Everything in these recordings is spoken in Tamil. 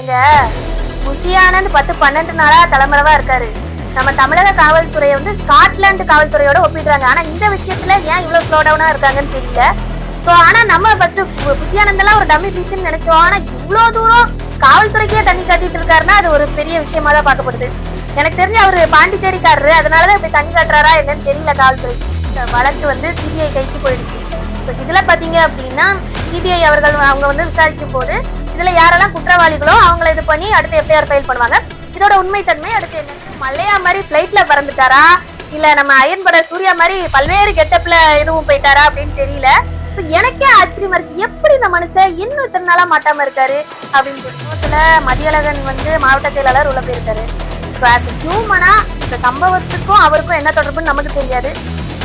எங்க புசியானந்த் பத்து பன்னெண்டு நாளா தலைமறைவா இருக்காரு. நம்ம தமிழக காவல்துறையை வந்து ஸ்காட்லாந்து காவல்துறையோட ஒப்பிடுறாங்க. ஆனா இந்த விஷயத்துல ஏன் இவ்வளவு ஸ்லோ டவுனா இருக்காங்கன்னு தெரியல. சோ ஆனா நம்ம ஃபர்ஸ்ட் புசியானந்தெல்லாம் ஒரு டம்மி பீஸ்ன்னு நினைச்சோம். ஆனா இவ்வளவு தூரம் காவல்துறைக்கே தண்ணி காட்டிட்டு இருக்காருன்னா அது ஒரு பெரிய விஷயமா தான் பார்க்கப்படுது. எனக்கு தெரிஞ்சு அவரு பாண்டிச்சேரிக்காரரு. அதனாலதான் இப்படி தண்ணி காட்டுறாரா என்னன்னு தெரியல காவல்துறை. வழக்கு வந்து சிபிஐ கைக்கு போயிடுச்சு. ஸோ இதுல பாத்தீங்க அப்படின்னா சிபிஐ அவர்கள் அவங்க வந்து விசாரிக்கும் போது இதுல யாரெல்லாம் குற்றவாளிகளோ அவங்கள இது பண்ணி அடுத்து எஃப்ஐஆர் ஃபைல் பண்ணுவாங்க. இதோட உண்மைத்தன்மை அடுத்து என்ன? மல்லையா மாதிரி ஃபிளைட்ல பறந்துட்டாரா? இல்ல நம்ம அயன்பட சூர்யா மாதிரி பல்வேறு கெட்டப்ல எதுவும் போயிட்டாரா அப்படின்னு தெரியல. எனக்கே ஆச்சரியமா இருக்கு. எப்படி இந்த மனுஷன் இன்னும் இத்தனை நாளா மாட்டாம இருக்காரு? அப்படின்னு சொல்லி சமீபத்துல மதியழகன் வந்து மாவட்ட செயலாளர் உள்ள போயிருக்காரு. ஸோ ஆஸ் ஹியூமனா இந்த சம்பவத்துக்கும் அவருக்கும் என்ன தொடர்புன்னு நமக்கு தெரியாது.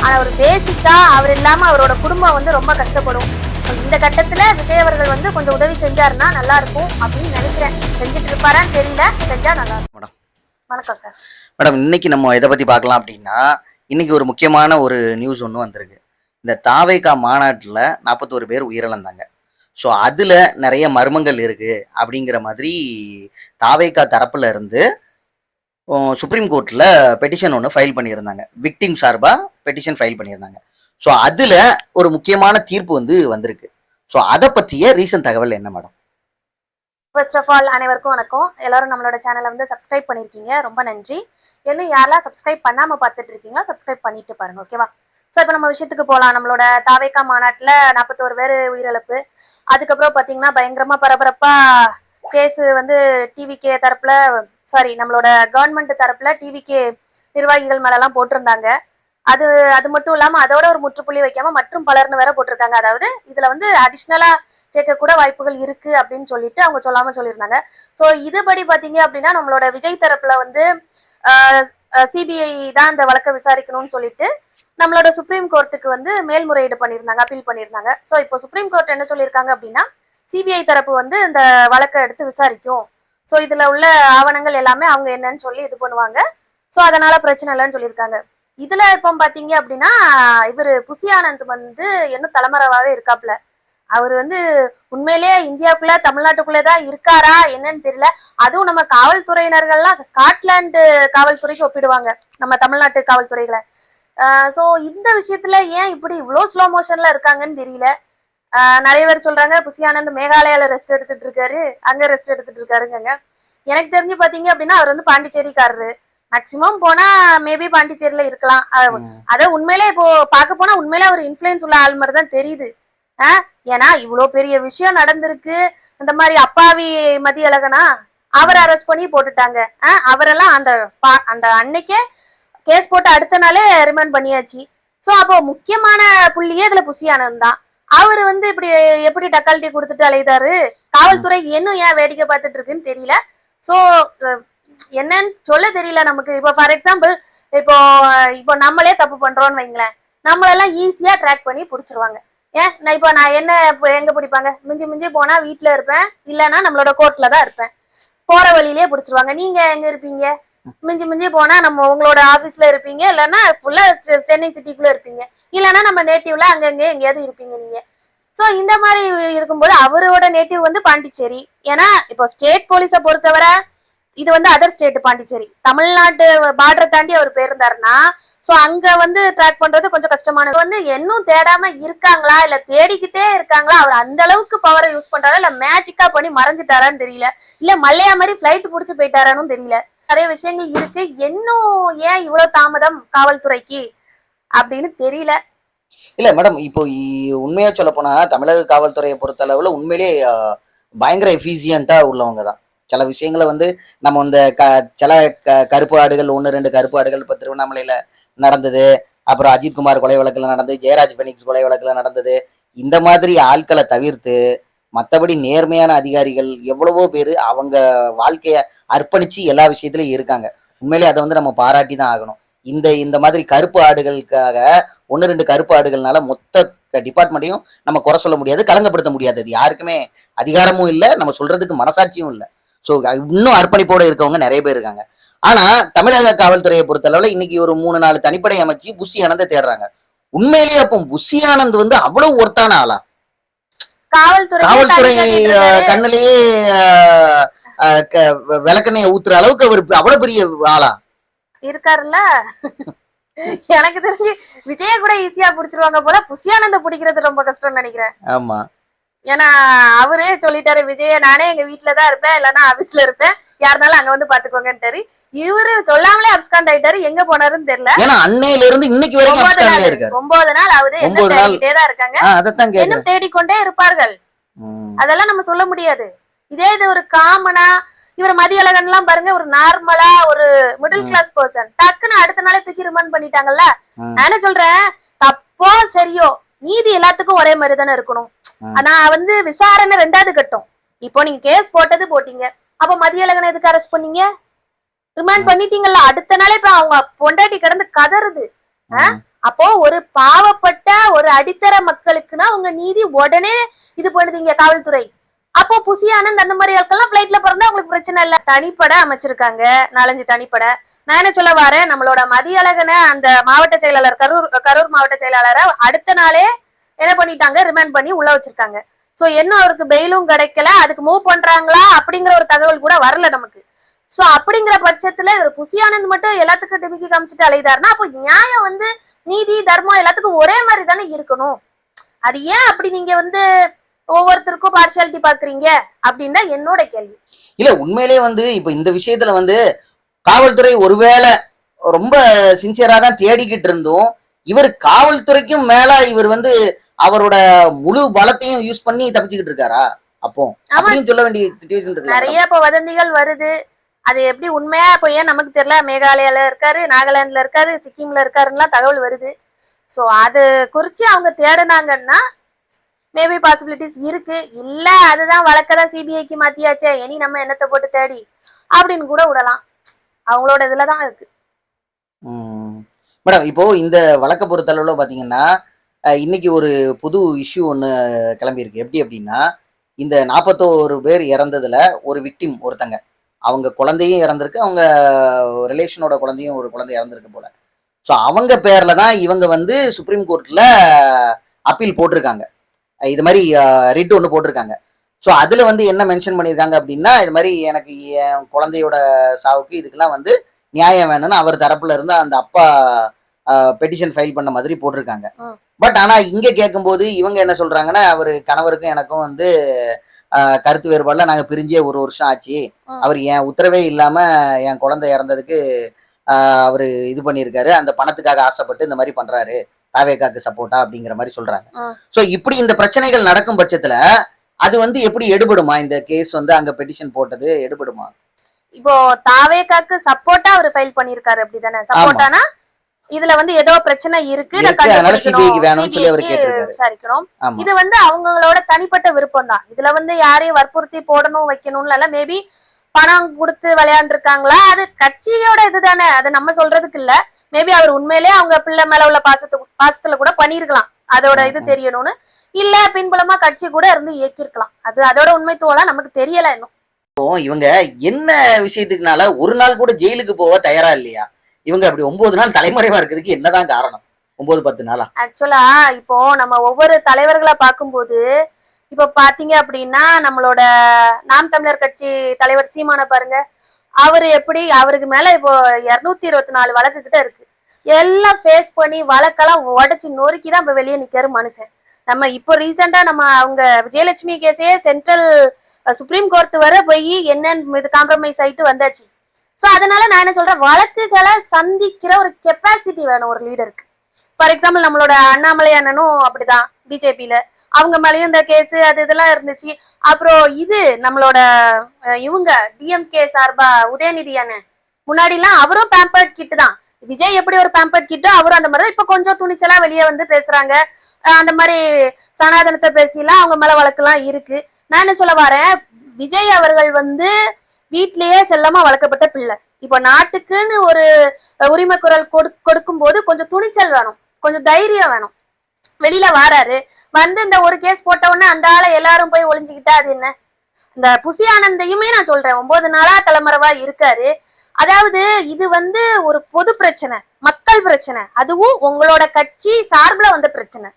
ஆனா அவர் பேசிக்கா அவர் இல்லாம அவரோட குடும்பம் வந்து ரொம்ப கஷ்டப்படும். இந்த கட்டத்துல விஜய் அவர்கள் வந்து கொஞ்சம் உதவி செஞ்சாருன்னா நல்லா இருக்கும் அப்படின்னு நினைக்கிறேன். செஞ்சுட்டு இருப்பாரான்னு தெரியல. செஞ்சா நல்லா இருக்கும் மேடம். வணக்கம் சார். மேடம் இன்னைக்கு நம்ம எதை பத்தி பார்க்கலாம் அப்படின்னா இன்னைக்கு ஒரு முக்கியமான ஒரு நியூஸ் ஒன்று வந்திருக்கு. இந்த தாவேகா மாநாட்டில் நாற்பத்தோரு பேர் உயிரிழந்தாங்க. ஸோ அதில் நிறைய மர்மங்கள் இருக்கு அப்படிங்கிற மாதிரி தாவேகா தரப்புல இருந்து சுப்ரீம் கோர்ட்டில் பெட்டிஷன் ஒன்று ஃபைல் பண்ணியிருந்தாங்க. விக்டிம் சார்பாக பெட்டிஷன் ஃபைல் பண்ணியிருந்தாங்க. ஸோ அதில் ஒரு முக்கியமான தீர்ப்பு வந்து வந்திருக்கு. ஸோ அதை பற்றிய ரீசன்ட் தகவல் என்ன மேடம் ஃபர்ஸ்ட் ஆஃப் ஆல் அனைவருக்கும் வணக்கம். எல்லாரும் நம்மளோட சேனலை வந்து சப்ஸ்கிரைப் பண்ணியிருக்கீங்க ரொம்ப நன்றி. இன்னும் யாரெல்லாம் சப்ஸ்கிரைப் பண்ணாமல் பார்த்துட்டு இருக்கீங்களோ சப்ஸ்கிரைப் பண்ணிட்டு பாருங்க ஓகேவா ஸோ இப்போ நம்ம விஷயத்துக்கு போகலாம் நம்மளோட தாவேக்கா மாநாட்டில் நாற்பத்தோரு பேர் உயிரிழப்பு. அதுக்கப்புறம் பார்த்தீங்கன்னா பயங்கரமாக பரபரப்பாக கேஸு வந்து டிவிகே தரப்புல சாரி நம்மளோட கவர்மெண்ட் தரப்புல டிவிகே நிர்வாகிகள் மேலெல்லாம் போட்டிருந்தாங்க. அது அது மட்டும் இல்லாம அதோட ஒரு முற்றுப்புள்ளி வைக்காம மற்றும் பலர்னு வேற போட்டிருக்காங்க. அதாவது இதுல வந்து அடிஷ்னலா சேர்க்க கூட வாய்ப்புகள் இருக்கு அப்படின்னு சொல்லிட்டு அவங்க சொல்லாம சொல்லியிருந்தாங்க. ஸோ இதுபடி பாத்தீங்க அப்படின்னா நம்மளோட விஜய் தரப்புல வந்து சிபிஐ தான் இந்த வழக்கை விசாரிக்கணும்னு சொல்லிட்டு நம்மளோட சுப்ரீம் கோர்ட்டுக்கு வந்து மேல்முறையீடு பண்ணியிருந்தாங்க அப்பீல் பண்ணியிருந்தாங்க. ஸோ இப்போ சுப்ரீம் கோர்ட் என்ன சொல்லியிருக்காங்க அப்படின்னா சிபிஐ தரப்பு வந்து இந்த வழக்கை எடுத்து விசாரிக்கும். ஸோ இதுல உள்ள ஆவணங்கள் எல்லாமே அவங்க என்னன்னு சொல்லி இது பண்ணுவாங்க. ஸோ அதனால பிரச்சனை இல்லைன்னு சொல்லியிருக்காங்க. இதுல இப்போ பாத்தீங்க அப்படின்னா இவரு புசி ஆனந்த் வந்து இன்னும் தலைமறைவாவே இருக்காப்ல அவர் வந்து உண்மையிலேயே இந்தியாவுக்குள்ள தமிழ்நாட்டுக்குள்ளே தான் இருக்காரா என்னன்னு தெரியல. அதுவும் நம்ம காவல்துறையினர்கள்லாம் ஸ்காட்லாந்து காவல்துறைக்கு ஒப்பிடுவாங்க நம்ம தமிழ்நாட்டு காவல்துறைகளை. ஸோ இந்த விஷயத்துல ஏன் இப்படி இவ்வளோ ஸ்லோ மோஷன்ல இருக்காங்கன்னு தெரியல. நிறைய பேர் சொல்றாங்க புசி ஆனந்த் மேகாலயால ரெஸ்ட் எடுத்துட்டு இருக்காரு அங்க ரெஸ்ட் எடுத்துட்டு இருக்காருங்க எனக்கு தெரிஞ்சு பாத்தீங்க அப்படின்னா அவர் வந்து பாண்டிச்சேரிக்காரரு. மேக்சிமம் போனா மேபி பாண்டிச்சேரியில இருக்கலாம். அத உண்மையிலே இப்போ பார்க்க போனா உண்மையிலே அவர் இன்ஃபுளுன்ஸ் உள்ள ஆள் மாதிரி தான் தெரியுது. ஏன்னா இவ்வளோ பெரிய விஷயம் நடந்திருக்கு. இந்த மாதிரி அப்பாவி மதியழகனா அவரை அரெஸ்ட் பண்ணி போட்டுட்டாங்க. அவரெல்லாம் அந்த அந்த அன்னைக்கே கேஸ் போட்டு அடுத்த நாளே ரிமைண்ட் பண்ணியாச்சு. சோ அப்போ முக்கியமான புள்ளியே இதுல புசியானந்த் தான். அவர் வந்து இப்படி எப்படி டக்காலிட்டி கொடுத்துட்டு அலையுதாரு? காவல்துறை இன்னும் ஏன் வேடிக்கை பார்த்துட்டு இருக்குன்னு தெரியல. சோ என்னன்னு சொல்ல தெரியல நமக்கு. இப்போ ஃபார் எக்ஸாம்பிள் இப்போ இப்போ நம்மளே தப்பு பண்றோம்னு வைங்களேன். நம்மளெல்லாம் ஈஸியா ட்ராக் பண்ணி பிடிச்சிருவாங்க. ஏன்? நான் இப்போ நான் என்ன இப்போ எங்க பிடிப்பாங்க? மிஞ்சி மிஞ்சி போனா வீட்ல இருப்பேன். இல்லைன்னா நம்மளோட கோர்ட்ல தான் இருப்பேன். போற வழியிலேயே பிடிச்சிருவாங்க. நீங்க எங்க இருப்பீங்க? மிஞ்சி மிஞ்சி போனா நம்ம உங்களோட ஆபீஸ்ல இருப்பீங்க. இல்லைன்னா ஃபுல்லா சென்னை சிட்டிக்குள்ள இருப்பீங்க. இல்லைன்னா நம்ம நேட்டிவ்ல அங்கங்க எங்கேயாவது இருப்பீங்க நீங்க. சோ இந்த மாதிரி இருக்கும்போது அவரோட நேட்டிவ் வந்து பாண்டிச்சேரி. ஏன்னா இப்போ ஸ்டேட் போலீஸை பொறுத்தவரை இது வந்து அதர் ஸ்டேட் பாண்டிச்சேரி. தமிழ்நாட்டு பார்டரை தாண்டி அவர் போயிருந்தாருன்னா ஸோ அங்க வந்து ட்ராக் பண்றது கொஞ்சம் கஷ்டமானது வந்து இன்னும் தேடாம இருக்காங்களா இல்ல தேடிக்கிட்டே இருக்காங்களா அவர் அந்த அளவுக்கு பவரை யூஸ் பண்றாரா இல்ல மேஜிக்கா பண்ணி மறைஞ்சிட்டாரான்னு தெரியல இல்ல மல்லையா மாதிரி ஃபிளைட் புடிச்சு போயிட்டாரான்னு தெரியல. நிறைய விஷயங்கள் இருக்கு. இன்னும் ஏன் இவ்வளவு தாமதம் காவல்துறைக்கு அப்படின்னு தெரியல. இல்ல மேடம் இப்போ உண்மையா சொல்ல போனா தமிழக காவல்துறையை பொறுத்த அளவுல உண்மையிலேயே பயங்கர எஃபிசியண்டா உள்ளவங்க தான். சில விஷயங்களை வந்து நம்ம இந்த க சில க கருப்பு ஆடுகள் ஒன்று ரெண்டு கருப்பு ஆடுகள் இப்போ திருவண்ணாமலையில் நடந்தது. அப்புறம் அஜித்குமார் கொலை வழக்கில் நடந்தது ஜெயராஜ் பெனிக்ஸ் கொலை வழக்கில் நடந்தது. இந்த மாதிரி ஆட்களை தவிர்த்து மற்றபடி நேர்மையான அதிகாரிகள் எவ்வளவோ பேர் அவங்க வாழ்க்கையை அர்ப்பணித்து எல்லா விஷயத்துலையும் இருக்காங்க. உண்மையிலேயே அதை வந்து நம்ம பாராட்டி தான் ஆகணும். இந்த இந்த மாதிரி கருப்பு ஆடுகளுக்காக ஒன்று ரெண்டு கருப்பு ஆடுகள்னால மொத்த டிபார்ட்மெண்ட்டையும் நம்ம குறை சொல்ல முடியாது கலங்கப்படுத்த முடியாது. அது யாருக்குமே அதிகாரமும் இல்லை நம்ம சொல்றதுக்கு மனசாட்சியும் இல்லை. ஸோ இன்னும் அர்ப்பணிப்போட இருக்கவங்க நிறைய பேர் இருக்காங்க. ஆனா தமிழக காவல்துறையை பொறுத்தளவுல இன்னைக்கு ஒரு மூணு நாலு தனிப்படை அமைச்சு புஷி ஆனந்தை தேடுறாங்க. உண்மையிலேயே அப்போ புஷி ஆனந்த் வந்து அவ்வளவு ஒருத்தான ஆளா? காவல்துறை கண்ணுலயே விளக்கெண்ணெய ஊத்துற அளவுக்கு அவர் அவ்வளவு பெரிய ஆளா? இருக்காருல்ல? எனக்கு தெரிஞ்சு விஜய கூட ஈஸியா புடிச்சிருவாங்க போல. புசியானந்த பிடிக்கிறது ரொம்ப கஷ்டம்னு நினைக்கிறேன். ஆமா. ஏன்னா அவரே சொல்லிட்டாரு விஜய நானே எங்க வீட்டுலதான் இருப்பேன். இல்லைன்னா ஆபீஸ்ல இருப்பேன். யாருனாலும் அங்க வந்து பாத்துக்கோங்கன்ட்டாரு இவரு சொல்லாமலே அப்ஸ்காண்ட் ஆயிட்டாரு. எங்க போனாருன்னு தெரியல. ஏன்னா அன்னையில இருந்து இன்னைக்கு வரைக்கும் ஒன்பது நாள். இருக்காரு. ஒன்பது நாள் ஆகுது. என்ன. தேடிக்கிட்டே தான் இருக்காங்க. இன்னும் தேடிக்கொண்டே இருப்பார்கள். அதெல்லாம் நம்ம சொல்ல முடியாது. இதே இது ஒரு காமனா இவர் மதியழகன் எல்லாம் பாருங்க ஒரு நார்மலா ஒரு மிடில். கிளாஸ் பர்சன் டக்குன்னு அடுத்த நாளே தூக்கி ரிமாண்ட் பண்ணிட்டாங்கல்ல. நான் என்ன சொல்றேன்? தப்போ சரியோ நீதி எல்லாத்துக்கும் ஒரே மாதிரி தானே இருக்கணும். ஆனா வந்து விசாரணை ரெண்டாவது கட்டம். இப்போ நீங்க கேஸ் போட்டது போட்டீங்க. அப்ப மதியழகனை எதுக்கு அரெஸ்ட் பண்ணீங்க? ரிமாண்ட் பண்ணிட்டீங்கல்ல அடுத்த நாளே இப்ப அவங்க பொண்டாட்டி கிடந்து கதறுது. அப்போ ஒரு பாவப்பட்ட ஒரு அடித்தர மக்களுக்குன்னா உங்க நீதி உடனே இது பண்ணுதீங்க காவல்துறை. அப்போ புசி ஆனந்த் அந்த மாதிரி ஆட்கள்லாம் பிளைட்ல பிறந்தா அவங்களுக்கு பிரச்சனை இல்ல. தனிப்பட அமைச்சிருக்காங்க. நாலஞ்சு தனிப்படை. நான் என்ன சொல்ல வரேன்? நம்மளோட மதியழகனை அந்த மாவட்ட செயலாளர் கரூர் கரூர் மாவட்ட செயலாளரை அடுத்த நாளே என்ன பண்ணிட்டாங்க? ரிமாண்ட் பண்ணி உள்ள வச்சிருக்காங்க. சோ என்ன அவருக்கு பெயிலும் கிடைக்கல? அதுக்கு மூவ் பண்றாங்களா? அப்படிங்கிற ஒரு தகவல் கூட வரல நமக்கு. சோ அப்படிங்கிற பட்சத்துல இவர் புசி ஆனந்த் மட்டும் எல்லாத்துக்கும் டிமிக்கி காமிச்சிட்டு அலைதாருன்னா அப்போ நியாயம் வந்து நீதி தர்மம் எல்லாத்துக்கும் ஒரே மாதிரி தானே இருக்கணும். அது ஏன் அப்படி நீங்க வந்து ஒவ்வொருத்தருக்கும் பார்ஷியாலிட்டி பாக்குறீங்க அப்படின்னு தான் என்னோட கேள்வி. இல்ல உண்மையிலேயே வந்து இப்ப இந்த விஷயத்துல வந்து காவல்துறை ஒருவேளை ரொம்ப சின்சியரா தான் தேடிக்கிட்டு இருந்தோம். இவர் காவல்துறைக்கும் மேல இவர் வந்து அவரோட முழு பலத்தையும் யூஸ் பண்ணி தப்பிச்சுக்கிட்டு இருக்காரா? அப்போ. அப்படின்னு சொல்ல வேண்டிய சுச்சுவேஷன் நிறைய இப்ப வதந்திகள் வருது. அது எப்படி உண்மையா இப்போ ஏன் நமக்கு தெரியல? மேகாலயால இருக்காரு நாகாலாந்துல இருக்காரு சிக்கிம்ல இருக்காருன்னா தகவல் வருது. சோ அது குறிச்சு அவங்க தேடுனாங்கன்னா மேபி பாசிபிலிட்டிஸ் இருக்கு. இல்ல அதுதான் வழக்கதான் சிபிஐக்கு மாத்தியாச்சே. இனி நம்ம என்னத்தை போட்டு தேடி? அப்படின்னு கூட விடலாம். அவங்களோட இதுலதான் இருக்கு. மேடம் இப்போ இந்த வழக்க பொறுத்தளவுல பாத்தீங்கன்னா இன்னைக்கு ஒரு புது இஷ்யூ ஒன்று கிளம்பியிருக்கு எப்படி அப்படின்னா இந்த நாற்பத்தோரு பேர் இறந்ததுல ஒரு விக்டிம் ஒருத்தங்க. அவங்க குழந்தையும் இறந்திருக்கு. அவங்க ரிலேஷனோட குழந்தையும் ஒரு குழந்தை இறந்திருக்கு போல. ஸோ அவங்க பேர்ல தான் இவங்க வந்து சுப்ரீம் கோர்ட்ல அப்பீல் போட்டிருக்காங்க. இது மாதிரி ரிட் ஒன்று போட்டிருக்காங்க. ஸோ அதுல வந்து என்ன மென்ஷன் பண்ணியிருக்காங்க அப்படின்னா இது மாதிரி எனக்கு என் குழந்தையோட சாவுக்கு இதுக்கெல்லாம் வந்து நியாயம் வேணும்னு அவர் தரப்புல இருந்து அந்த அப்பா பெட்டிஷன் ஃபைல் பண்ண மாதிரி போட்டிருக்காங்க. பட் ஆனா இங்க கேட்கும்போது இவங்க என்ன சொல்றாங்கன்னா அவர் கணவருக்கும் எனக்கும் வந்து கருத்து வேறுபாடுல நாங்க பிரிஞ்சே ஒரு வருஷம் ஆச்சு. அவர் என் உத்தரவே இல்லாம என் குழந்தை இறந்ததுக்கு ஆஹ், அவரு இது பண்ணியிருக்காரு. அந்த பணத்துக்காக ஆசைப்பட்டு இந்த மாதிரி பண்றாரு. தாவேக்காக்கு சப்போர்ட்டா அப்படிங்கிற மாதிரி சொல்றாங்க. சோ இப்படி இந்த பிரச்சனைகள் நடக்கும் பட்சத்துல அது வந்து எப்படி எடுபடுமா? இந்த கேஸ் வந்து அங்க பெட்டிஷன் போட்டது எடுபடுமா? இப்போ தாவேக்காக்கு சப்போர்ட்டா அவர் ஃபைல் பண்ணிருக்காரு அப்படிதானே? சப்போர்ட்டானா இதுல வந்து ஏதோ பிரச்சனை இருக்கு. விசாரிக்கணும். இது வந்து அவங்களோட தனிப்பட்ட விருப்பம் தான் இதுல வந்து யாரையும் வற்புறுத்தி போடணும் வைக்கணும்னு மேபி பணம் கொடுத்து விளையாண்டுருக்காங்களா? அது கட்சியோட இதுதானே. அது நம்ம சொல்றதுக்கு இல்ல. மேபி அவர் உண்மையிலேயே அவங்க பிள்ளை மேல உள்ள பாசத்து பாசத்துல கூட பண்ணிருக்கலாம் அதோட இது. தெரியணும்னு. இல்ல பின்புலமா கட்சி கூட இருந்து இயக்கியிருக்கலாம். அது அதோட உண்மைத்துவம்லாம் நமக்கு தெரியல இன்னும். இவங்க என்ன விஷயத்துக்குனால ஒரு நாள் கூட ஜெயிலுக்கு போக தயாரா இல்லையா? இவங்க அப்படி ஒன்பது நாள் தலைமறைவா இருக்கிறதுக்கு என்னதான் காரணம்? ஒன்பது பத்து நாளா? ஆக்சுவலா இப்போ நம்ம ஒவ்வொரு தலைவர்களை பார்க்கும்போது இப்போ பாத்தீங்க அப்படின்னா நம்மளோட நாம் தமிழர் கட்சி தலைவர் சீமான பாருங்க. அவரு எப்படி அவருக்கு மேல இப்போ இருநூத்தி இருபத்தி நாலு வழக்கு கிட்ட இருக்கு. எல்லாம் ஃபேஸ் பண்ணி வழக்கெல்லாம் உடச்சி நொறுக்கி தான் இப்ப வெளியே நிக்காரு மனுஷன். நம்ம இப்போ ரீசெண்டா நம்ம அவங்க விஜயலட்சுமி கேஸே சென்ட்ரல் சுப்ரீம் கோர்ட் வர போய் என்னன்னு இது காம்ப்ரமைஸ் ஆயிட்டு வந்தாச்சு. ஸோ அதனால நான் என்ன சொல்றேன் வழக்குகளை சந்திக்கிற ஒரு கெப்பாசிட்டி வேணும் ஒரு லீடருக்கு ஃபார் எக்ஸாம்பிள் நம்மளோட அண்ணாமலை அண்ணனும் அப்படிதான். பிஜேபியில அவங்க மேலயும் இந்த கேஸ் அது இதெல்லாம் இருந்துச்சு. அப்புறம் இது நம்மளோட இவங்க டிஎம்கே சார்பா உதயநிதி அண்ணன். முன்னாடிலாம் அவரும் பேம்பர்ட் கிட்டு தான். விஜய் எப்படி ஒரு பேம்பர்ட் கிட்டோ அவரும் அந்த மாதிரி தான் இப்ப கொஞ்சம் துணிச்சலா வெளியே வந்து பேசுறாங்க. அந்த மாதிரி சனாதனத்தை பேசிலாம் அவங்க மேல வழக்கெல்லாம் இருக்கு. நான் என்ன சொல்ல வரேன்? விஜய் அவர்கள் வந்து வீட்லயே செல்லமா வளர்க்கப்பட்ட பிள்ளை. இப்போ நாட்டுக்குன்னு ஒரு உரிமை குரல் கொடு கொடுக்கும் போது கொஞ்சம் துணிச்சல் வேணும். கொஞ்சம் தைரியம் வேணும். வெளியில வாராரு. வந்து இந்த ஒரு கேஸ் போட்ட உடனே அந்த ஆளை எல்லாரும் போய் ஒளிஞ்சுக்கிட்டா அது என்ன? இந்த புசி ஆனந்தையுமே நான் சொல்றேன். ஒன்பது நாளா தலைமறைவா இருக்காரு. அதாவது இது வந்து ஒரு பொது பிரச்சனை மக்கள் பிரச்சனை. அதுவும் உங்களோட கட்சி சார்பில் வந்த பிரச்சனை.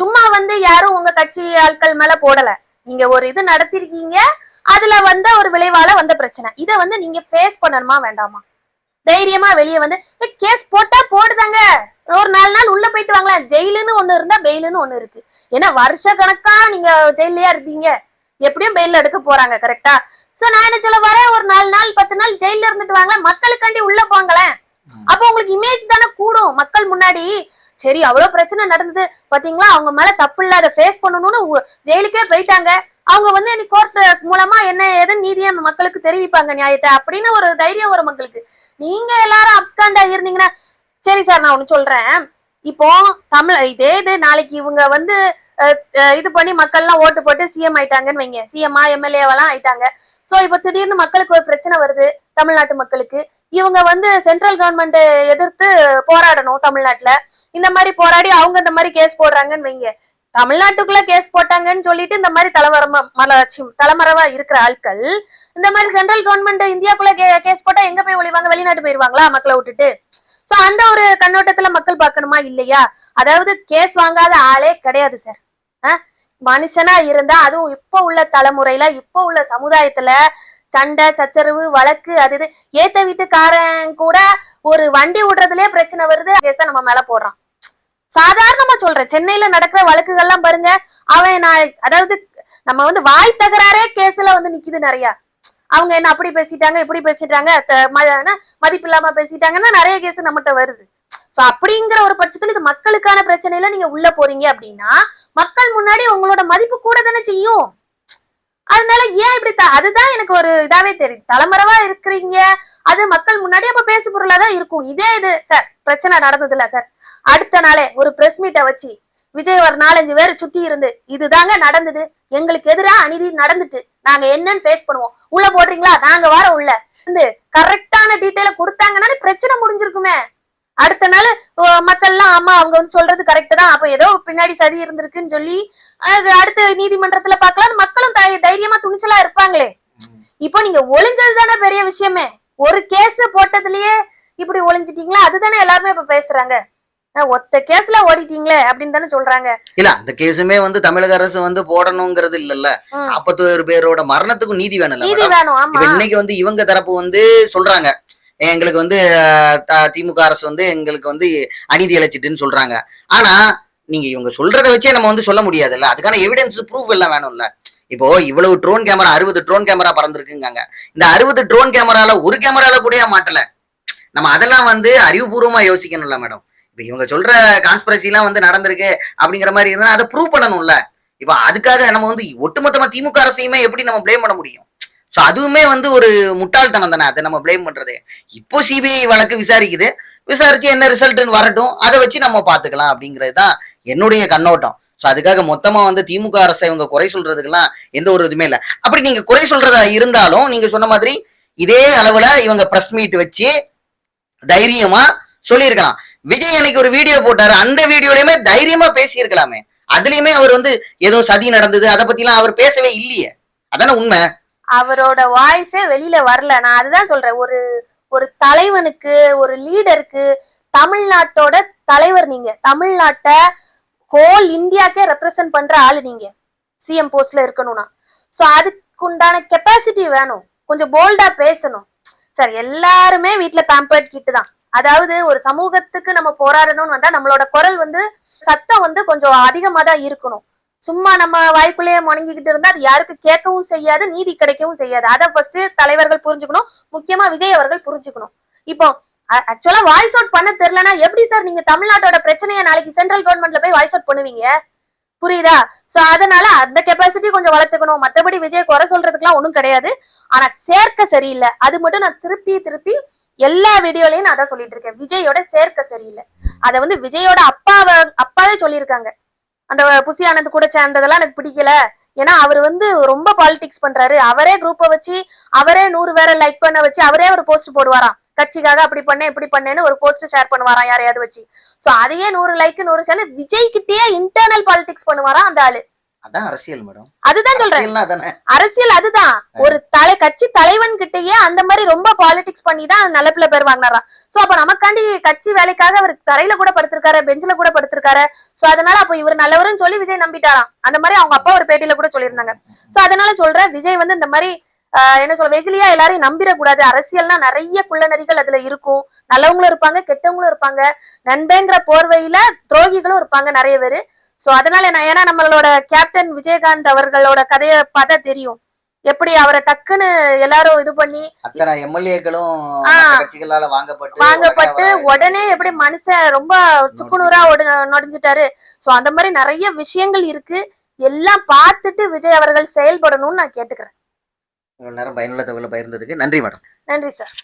சும்மா வந்து யாரும் உங்க கட்சி ஆட்கள் மேல போடல. நீங்க ஒரு இது நடத்திருக்கீங்க. அதுல வந்த ஒரு விளைவால வந்த பிரச்சனை. இதை வந்து நீங்க ஃபேஸ் பண்ணணுமா வேண்டாமா? தைரியமா வெளியே வந்து கேஸ் போட்டா போடுதாங்க. ஒரு நாலு நாள் உள்ள போயிட்டு வாங்களா ஜெயிலுன்னு ஒண்ணு இருந்தா பெயிலுன்னு ஒண்ணு இருக்கு. ஏன்னா வருஷ கணக்கா நீங்க ஜெயிலையா இருப்பீங்க. எப்படியும் பெயில் எடுக்க போறாங்க கரெக்டா சோ நான் என்ன சொல்ல வரேன்? ஒரு நாலு நாள் பத்து நாள் ஜெயில இருந்துட்டு வாங்களேன். மக்களுக்காண்டி உள்ள போங்களேன். அப்ப உங்களுக்கு இமேஜ் தானே கூடும். மக்கள் முன்னாடி சரி அவ்வளவு பிரச்சனை நடந்தது. பாத்தீங்களா? அவங்க மேல தப்பு இல்லாத ஃபேஸ் பண்ணணும்னு ஜெயிலுக்கே போயிட்டாங்க. அவங்க வந்து எனக்கு கோர்ட் மூலமா என்ன ஏதுன்னு நீதியை மக்களுக்கு தெரிவிப்பாங்க நியாயத்தை அப்படின்னு ஒரு தைரியம் வரும் மக்களுக்கு. நீங்க எல்லாரும் அப்ஸ்காண்டா இருந்தீங்கன்னா சரி சார் நான் ஒண்ணு சொல்றேன். இப்போ தமிழ் இதே இது நாளைக்கு இவங்க வந்து அஹ், அஹ், இது பண்ணி மக்கள்லாம் ஓட்டு போட்டு சிஎம் ஆயிட்டாங்கன்னு வைங்க. சிஎம்ஆ எம்எல்ஏவெல்லாம் ஆயிட்டாங்க. சோ இப்போ திடீர்னு மக்களுக்கு ஒரு பிரச்சனை வருது தமிழ்நாட்டு மக்களுக்கு. இவங்க வந்து சென்ட்ரல் கவர்மெண்ட் எதிர்த்து போராடணும் தமிழ்நாட்டுல. இந்த மாதிரி போராடி அவங்க இந்த மாதிரி கேஸ் போடுறாங்கன்னு வைங்க. தமிழ்நாட்டுக்குள்ள கேஸ் போட்டாங்கன்னு சொல்லிட்டு இந்த மாதிரி தலைவரமா தலைமறைவா இருக்கிற ஆட்கள் இந்த மாதிரி சென்ட்ரல் கவர்மெண்ட் இந்தியாக்குள்ள கேஸ் போட்டா எங்க போய் ஒளிவாங்க வெளிநாட்டு போயிருவாங்களா? மக்களை விட்டுட்டு. சோ அந்த ஒரு கண்ணோட்டத்துல மக்கள் பார்க்கணுமா? இல்லையா? அதாவது கேஸ் வாங்காத ஆளே கிடையாது சார் மனுஷனா இருந்தா அதுவும் இப்போ உள்ள தலைமுறையில இப்போ உள்ள சமுதாயத்துல சண்டை சச்சரவு வழக்கு அது இது. ஏத்த வீட்டுக்காரன் கூட ஒரு வண்டி விடுறதுலயே பிரச்சனை வருது கேஸ நம்ம மேல போடுறான். சாதாரணமா சொல்றேன். சென்னையில நடக்கிற வழக்குகள்லாம் பாருங்க. அவன் நான் அதாவது நம்ம வந்து வாய் தகராறே கேஸ்ல வந்து நிக்குது நிறைய. அவங்க என்ன அப்படி பேசிட்டாங்க இப்படி பேசிட்டாங்க என்ன, மதிப்பு இல்லாம பேசிட்டாங்கன்னா நிறைய கேஸ் நம்மகிட்ட வருது. சோ அப்படிங்கிற ஒரு பட்சத்துல இது மக்களுக்கான பிரச்சனையில நீங்க உள்ள போறீங்க அப்படின்னா மக்கள் முன்னாடி உங்களோட மதிப்பு கூட தானே செய்யும். அதனால ஏன் இப்படி அதுதான் எனக்கு ஒரு இதாவே தெரியுது. தலைமறைவா இருக்கிறீங்க. அது மக்கள் முன்னாடி அப்ப பேசு பொருளா தான் இருக்கும். இதே இது சார் பிரச்சனை நடந்தது இல்ல சார். அடுத்த நாளே ஒரு பிரஸ் மீட்டை வச்சு விஜய் ஒரு நாலஞ்சு பேர் சுத்தி இருந்து இதுதாங்க நடந்தது. எங்களுக்கு எதிராக அநீதி நடந்துட்டு. நாங்க என்னன்னு ஃபேஸ் பண்ணுவோம். உள்ள போடுறீங்களா? நாங்க வர உள்ள. வந்து கரெக்டான டீட்டெயில கொடுத்தாங்கனாலே பிரச்சனை முடிஞ்சிருக்குமே. அடுத்த நாள் ஓ, மக்கள்லாம் ஆமா அவங்க வந்து சொல்றது கரெக்ட் தான். அப்ப ஏதோ பின்னாடி சதி இருந்திருக்குன்னு சொல்லி அது அடுத்த நீதிமன்றத்துல பார்க்கலாம்னு மக்களும் தை- தைரியமா துணிச்சலா இருப்பாங்களே. இப்போ நீங்க ஒளிஞ்சது தானே பெரிய விஷயமே. ஒரு கேஸ் போட்டதுலயே இப்படி ஒளிஞ்சிட்டீங்களா? அதுதானே எல்லாருமே இப்ப பேசுறாங்க. ஒத்த கேஸ்ல ஓடிட்டீங்களே அப்படின்னு தானே சொல்றாங்க. இல்ல அந்த கேஸுமே வந்து தமிழக அரசு வந்து போடணுங்கிறது இல்லல்ல. ம். நாற்பத்தோரு பேரோட மரணத்துக்கும் நீதி வேணும்ல நீதி? வேணும் இன்னைக்கு வந்து இவங்க தரப்பு வந்து சொல்றாங்க. எங்களுக்கு வந்து திமுக அரசு வந்து எங்களுக்கு வந்து அநீதி இழைச்சிட்டுன்னு சொல்றாங்க. ஆனா நீங்க இவங்க சொல்றத வச்சே நம்ம வந்து சொல்ல முடியாதுல்ல. அதுக்கான எவிடன்ஸ் ப்ரூஃப் எல்லாம் வேணும்ல. இப்போ இவ்வளவு ட்ரோன் கேமரா அறுபது ட்ரோன் கேமரா பறந்துருக்குங்க இந்த அறுபது ட்ரோன் கேமரால ஒரு கேமரால கூட மாட்டல? நம்ம அதெல்லாம் வந்து அறிவுபூர்வமா யோசிக்கணும்ல மேடம். இப்போ இவங்க சொல்ற கான்ஸ்பிரசிலாம் வந்து நடந்திருக்கு அப்படிங்கிற மாதிரி இருந்தால் அதை ப்ரூவ் பண்ணணும்ல. இப்போ அதுக்காக நம்ம வந்து ஒட்டுமொத்தமாக திமுக அரசையுமே எப்படி நம்ம ப்ளேம் பண்ண முடியும்? ஸோ அதுவுமே வந்து ஒரு முட்டாள்தனம் தானே அதை நம்ம ப்ளேம் பண்ணுறது இப்போ சிபிஐ வழக்கு விசாரிக்குது. விசாரிச்சு என்ன ரிசல்ட்னு வரட்டும் அதை வச்சு நம்ம பார்த்துக்கலாம் அப்படிங்கிறது தான் என்னுடைய கண்ணோட்டம். ஸோ அதுக்காக மொத்தமாக வந்து திமுக அரசை இவங்க குறை சொல்றதுக்கெல்லாம் எந்த ஒரு இதுவுமே இல்லை. அப்படி நீங்கள் குறை சொல்றதா இருந்தாலும் நீங்கள் சொன்ன மாதிரி இதே அளவில் இவங்க ப்ரெஸ் மீட் வச்சு தைரியமாக சொல்லியிருக்கலாம். விஜய் அன்னைக்கு ஒரு வீடியோ போட்டாரு. அந்த வீடியோலயுமே தைரியமா பேசியிருக்கலாமே. அதுலயுமே அவர் வந்து ஏதோ சதி நடந்தது அதை பத்திலாம் அவர் பேசவே இல்லையே. அதானே உண்மை? அவரோட வாய்ஸே வெளியில வரல. நான் அதுதான் சொல்றேன். ஒரு ஒரு தலைவனுக்கு ஒரு லீடருக்கு தமிழ்நாட்டோட தலைவர் நீங்க. தமிழ்நாட்டை ஹோல் இந்தியாக்கே ரெப்ரசன்ட் பண்ற ஆளு நீங்க. சிஎம் போஸ்ட்ல இருக்கணும்னா. சோ அதுக்குண்டான கெப்பாசிட்டி வேணும். கொஞ்சம் போல்டா பேசணும். சார் எல்லாருமே வீட்ல பேம்பர்ட் கிட்டு தான். அதாவது ஒரு சமூகத்துக்கு நம்ம போராடணும்னு வந்தா நம்மளோட குரல் வந்து சத்தம் வந்து கொஞ்சம் அதிகமா தான் இருக்கணும். சும்மா நம்ம வாய்க்குள்ளேயே முணங்கிக்கிட்டு இருந்தா அது யாருக்கு கேட்கவும் செய்யாது நீதி கிடைக்கவும் செய்யாது. அதை ஃபர்ஸ்ட் தலைவர்கள் புரிஞ்சுக்கணும் முக்கியமா விஜய் அவர்கள் புரிஞ்சுக்கணும். இப்போ ஆக்சுவலா வாய்ஸ் அவுட் பண்ண தெரியலனா எப்படி சார் நீங்க தமிழ்நாட்டோட பிரச்சனையை நாளைக்கு சென்ட்ரல் கவர்மெண்ட்ல போய் வாய்ஸ் அவுட் பண்ணுவீங்க? புரியுதா? சோ அதனால அந்த கெப்பாசிட்டி கொஞ்சம் வளர்த்துக்கணும். மத்தபடி விஜய் குறை சொல்றதுக்குலாம் ஒண்ணும் கிடையாது. ஆனா சேர்க்க சரியில்லை. அது மட்டும் நான் திருப்பி திருப்பி எல்லா வீடியோலயும் நான் அதான் சொல்லிட்டு இருக்கேன். விஜயோட சேர்க்க சரியில்லை. அதை வந்து விஜயோட அப்பாவை அப்பாவே சொல்லியிருக்காங்க. அந்த புசி ஆனந்த் கூட சேர்ந்ததெல்லாம் எனக்கு பிடிக்கல. ஏன்னா அவர் வந்து ரொம்ப பாலிடிக்ஸ் பண்றாரு. அவரே குரூப்பை வச்சு அவரே நூறு பேரை லைக் பண்ண வச்சு அவரே ஒரு போஸ்ட் போடுவாராம். கட்சிக்காக அப்படி பண்ணேன் இப்படி பண்ணேன்னு ஒரு போஸ்ட் ஷேர் பண்ணுவாராம் யாரையாவது வச்சு. சோ அதையே நூறு லைக் நூறு சேனல் விஜய் இன்டர்னல் பாலிடிக்ஸ் பண்ணுவாராம் அந்த ஆளு. அதான் அரசியல் மேடம். அதுதான் சொல்றேன். அரசியல் அதுதான். ஒரு தலை கட்சி தலைவன் கிட்டயே அந்த மாதிரி ரொம்ப பாலிடிக்ஸ் பண்ணி தான் நல்ல பிள்ளை பேர் வாங்கினாராம் சோ அப்ப நமக்காண்டி கட்சி வேலைக்காக அவர் தரையில கூட படுத்திருக்காரு பெஞ்சில கூட படுத்திருக்காரு. சோ அதனால அப்ப இவர் நல்லவருன்னு சொல்லி விஜய் நம்பிட்டாராம். அந்த மாதிரி அவங்க அப்பா ஒரு பேட்டியில கூட சொல்லியிருந்தாங்க. சோ அதனால சொல்றேன் விஜய் வந்து இந்த மாதிரி ஆஹ், என்ன சொல்ல வெகுலியா எல்லாரையும் நம்பிடக்கூடாது. அரசியல்னா நிறைய குள்ளநரிகள் அதுல இருக்கும். நல்லவங்களும் இருப்பாங்க கெட்டவங்களும் இருப்பாங்க. நண்பங்கிற போர்வையில துரோகிகளும் இருப்பாங்க நிறைய பேரு. சோ அதனால நான் ஏன்னா நம்மளோட கேப்டன் விஜயகாந்த் அவர்களோட கதையை பார்த்தா தெரியும். எப்படி அவரை டக்குன்னு எல்லாரும் இது பண்ணி அத்தனை எம்எல்ஏக்களும். கட்சிகளால வாங்கப்பட்டு வாங்கப்பட்டு உடனே எப்படி மனுஷன் ரொம்ப சுக்குநூறா நொடிஞ்சிட்டாரு. சோ அந்த மாதிரி நிறைய விஷயங்கள் இருக்கு. எல்லாம் பார்த்துட்டு விஜய் அவர்கள் செயல்படணும்னு நான் கேட்டுக்கிறேன். நேரம் பயனுள்ள தகவலை பகிர்ந்ததுக்கு நன்றி மேடம். நன்றி சார்